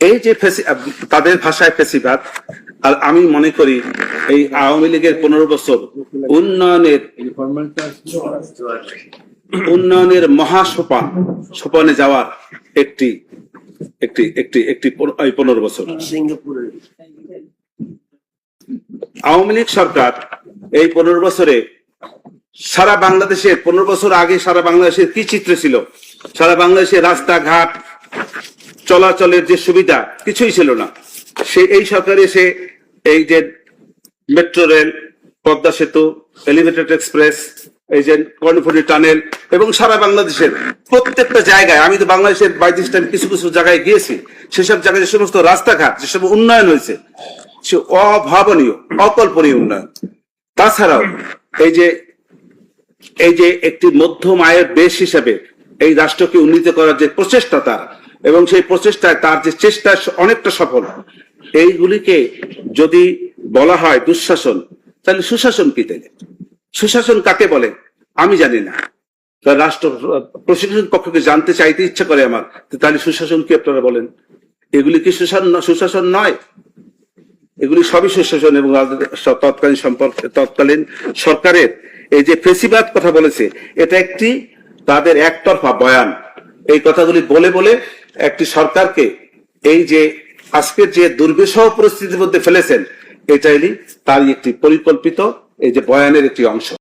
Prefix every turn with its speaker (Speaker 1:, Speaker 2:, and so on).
Speaker 1: এই যে তাদের ভাষায় ফেসিবাদ, আর আমি মনে করি এই আওয়ামী লীগের পনেরো বছর উন্নয়নের উন্নয়নের মহাসোপান, সোপানে যাওয়ার একটি একটি একটি একটি পন- পনেরো বছর। আওয়ামী লীগ সরকার এই পনেরো বছরে সারা বাংলাদেশের পনেরো বছর আগে সারা বাংলাদেশের কি চিত্র ছিল? সারা বাংলাদেশের রাস্তাঘাট চলাচলের যে সুবিধা, কিছুই ছিল না। সে, এই সরকার এসে এই যে মেট্রো রেল, পদ্মা সেতু, এলিভেটেড এক্সপ্রেস, এই যে কর্ণফুলি টানেল এবং সারা বাংলাদেশের প্রত্যেকটা জায়গায়, আমি তো বাংলাদেশের বাইত্রিশটা কিছু কিছু জায়গায় গিয়েছি, সেসব জায়গায় যে সমস্ত রাস্তাঘাট যেসব উন্নয়ন হয়েছে, সে অভাবনীয়, অকল্পনীয় উন্নয়ন। তাছাড়াও এই যে এই যে একটি মধ্যম আয়ের দেশ হিসেবে এই রাষ্ট্রকে উন্নীত করার যে প্রচেষ্টা তার এবং সেই প্রচেষ্টায় তার যে চেষ্টা, অনেকটা সফল। এইগুলিকে যদি বলা হয় দুঃশাসন, তাহলে সুশাসন কি তাহলে সুশাসন কাকে বলে? আমি জানি না। রাষ্ট্র, প্রশাসন পক্ষকে জানতে চাইতে ইচ্ছা করে আমার তাহলে সুশাসন কি আপনারা বলেন? এগুলি কি সুশাসন সুশাসন নয়? এগুলি সবই সুশাসন এবং তৎকালীন সম্পর্কে, তৎকালীন সরকারের। এই যে ফেসিবাদ কথা বলেছে, এটা একটি তাদের একতরফা বয়ান। এই কথাগুলি বলে বলে একটি সরকারকে এই যে আজকের যে দুর্বিষহ পরিস্থিতির মধ্যে ফেলেছেন, এটাই তারই একটি পরিকল্পিত, এই যে বয়ানের একটি অংশ।